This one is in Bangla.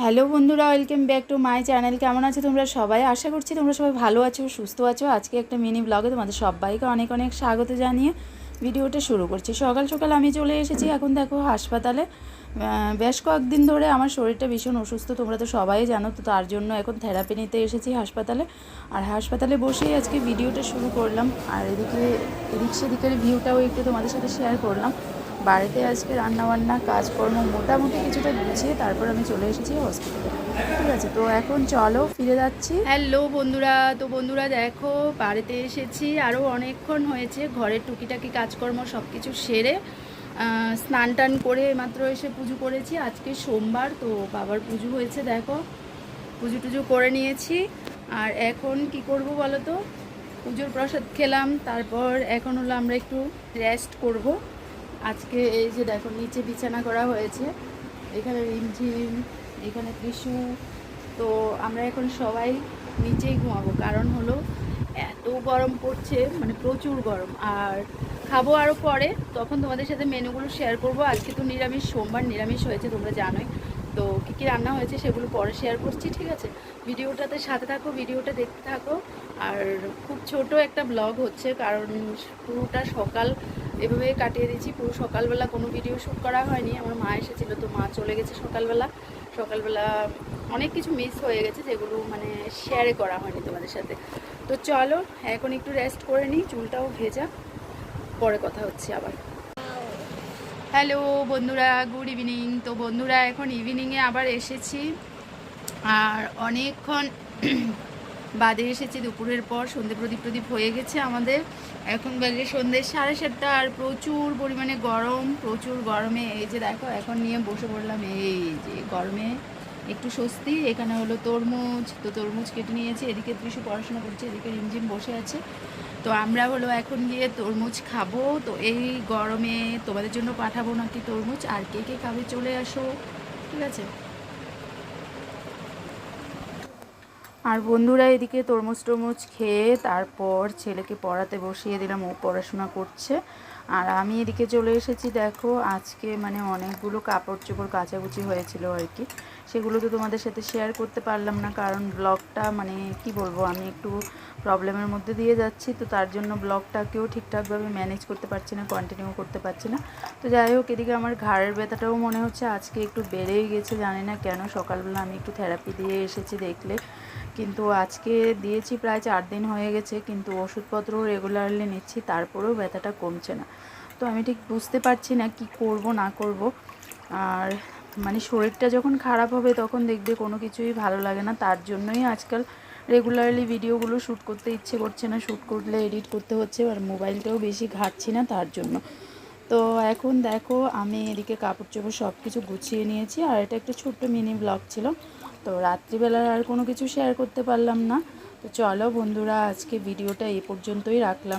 হ্যালো বন্ধুরা, welcome back to my channel. কেমন আছো তোমরা সবাই? আশা করছি তোমরা সবাই ভালো আছো, সুস্থ আছো। আজকে একটা মিনি ব্লগে তোমাদের সবাইকে অনেক অনেক স্বাগত জানিয়ে ভিডিওটা শুরু করছি। সকাল সকাল আমি চলে এসেছি এখন দেখো হাসপাতালে। বেশ কয়েকদিন ধরে আমার শরীরটা ভীষণ অসুস্থ, তোমরা তো সবাই জানো, তো তার জন্য এখন থেরাপি নিতে এসেছি হাসপাতালে। আর হাসপাতালে বসেই আজকে ভিডিওটা শুরু করলাম। আর এদিকে, এদিক সেদিকের ভিউটাও একটু তোমাদের সাথে শেয়ার করলাম। বাড়িতে আজকে রান্নাবান্না, কাজকর্ম মোটামুটি কিছুটা গুছিয়ে তারপর আমি চলে এসেছি হসপিটালে আছে? তো এখন চলো ফিরে যাচ্ছি। হ্যালো বন্ধুরা, তো বন্ধুরা দেখো, বাড়িতে এসেছি। আরও অনেকক্ষণ হয়েছে, ঘরের টুকিটাকি কাজকর্ম সব কিছু সেরে স্নান টান করে মাত্র এসে পুজো করেছি। আজকে সোমবার, তো বাবার পুজো হয়েছে, দেখো। পুজো টুজো করে নিয়েছি। আর এখন কি করব বলো তো? পুজোর প্রসাদ খেলাম, তারপর এখন হলো আমরা একটু রেস্ট করব। আজকে এই যে দেখো, নিচে বিছানা করা হয়েছে। এখানে রিমঝিম এখানে ত্রিশু তো আমরা এখন সবাই নিচেই ঘুমাবো। কারণ হলো, এত গরম পড়ছে মানে প্রচুর গরম। আর খাব আরও পরে, তখন তোমাদের সাথে মেনুগুলো শেয়ার করব। আজকে তো নিরামিষ, সোমবার নিরামিষ হয়েছে, তোমরা জানোই। তো কী কী রান্না হয়েছে সেগুলো পরে শেয়ার করছি, ঠিক আছে? ভিডিওটাতে সাথে থাকো, ভিডিওটা দেখতে থাকো। আর খুব ছোট একটা ব্লগ হচ্ছে, কারণ পুরোটা সকাল এভাবে কাটিয়ে দিয়েছি। পুরো সকালবেলা কোনো ভিডিও শ্যুট করা হয়নি। আমার মা এসেছিল তো মা চলে গেছে সকালবেলা। সকালবেলা অনেক কিছু মিস হয়ে গেছে যেগুলো মানে শেয়ারে করা হয়নি তোমাদের সাথে। তো চলো, এখন একটু রেস্ট করে নিই, চুলটাও ভেজা। পরে কথা হচ্ছে আবার। হ্যালো বন্ধুরা গুড ইভিনিং তো বন্ধুরা, এখন ইভিনিংয়ে আবার এসেছি। আর অনেকক্ষণ বাদে এসেছি দুপুরের পর, সন্ধে প্রদীপ প্রদীপ হয়ে গেছে আমাদের। এখন বাজে সন্ধে সাড়ে সাতটা আর প্রচুর পরিমাণে গরম, প্রচুর গরমে, এই যে দেখো, এখন নিয়ে বসে পড়লাম, এই যে গরমে একটু স্বস্তি। এখানে হলো তরমুজ, তো তরমুজ কেটে নিয়েছি, এদিকে ত্রিশু পড়াশোনা করছে, এদিকে রিমঝিম বসে আছে। তো আমরা হলো এখন গিয়ে তরমুজ খাব। তো এই গরমে তোমাদের জন্য পাঠাবো নাকি তরমুজ? আর কে কে খাবে চলে আসো, ঠিক আছে? আর বন্ধুরা এদিকে তরমুজ টরমুজ খেয়ে তারপর ছেলেকে পড়াতে বসিয়ে দিলাম, ও পড়াশোনা করছে। আর আমি এদিকে চলে এসেছি, দেখো আজকে মানে অনেকগুলো কাপড় চোপড় কাচাকুচি হয়েছিল আর কি। সেগুলো তো তোমাদের সাথে শেয়ার করতে পারলাম না, কারণ ব্লগটা মানে কি বলব, আমি একটু প্রবলেমের মধ্যে দিয়ে যাচ্ছি, তো তার জন্য ব্লগটাকেও ঠিকঠাকভাবে ম্যানেজ করতে পারছি না কন্টিনিউ করতে পারছি না। তো যাই হোক, এদিকে আমার ঘাড়ের ব্যথাটাও মনে হচ্ছে, আজকে একটু বেড়েই গেছে, জানি না কেন, সকালবেলা আমি একটু থেরাপি দিয়ে এসেছি দেখলে। কিন্তু আজকে দিয়েছি প্রায় চার দিন হয়ে গেছে, কিন্তু ওষুধপত্র রেগুলারলি নিচ্ছি, তারপরেও ব্যথাটা কমছে না। তো আমি ঠিক বুঝতে পারছি না কি করব, না করব। আর মানে শরীরটা যখন খারাপ হবে তখন দেখবে কোনো কিছুই ভালো লাগে না, তার জন্যই আজকাল রেগুলারলি ভিডিওগুলো শ্যুট করতে ইচ্ছে করছে না শ্যুট করলে এডিট করতে হচ্ছে, আর মোবাইলটাও বেশি ঘাটছি না তার জন্য। তো এখন দেখো, আমি এদিকে কাপড় চোপড় সব কিছু গুছিয়ে নিয়েছি, আর এটা একটা ছোট্ট মিনি ব্লগ ছিল। তো রাত্রিবেলার আর কোনো কিছু শেয়ার করতে পারলাম না। তো চলো বন্ধুরা, আজকে ভিডিওটা এই পর্যন্তই রাখলাম।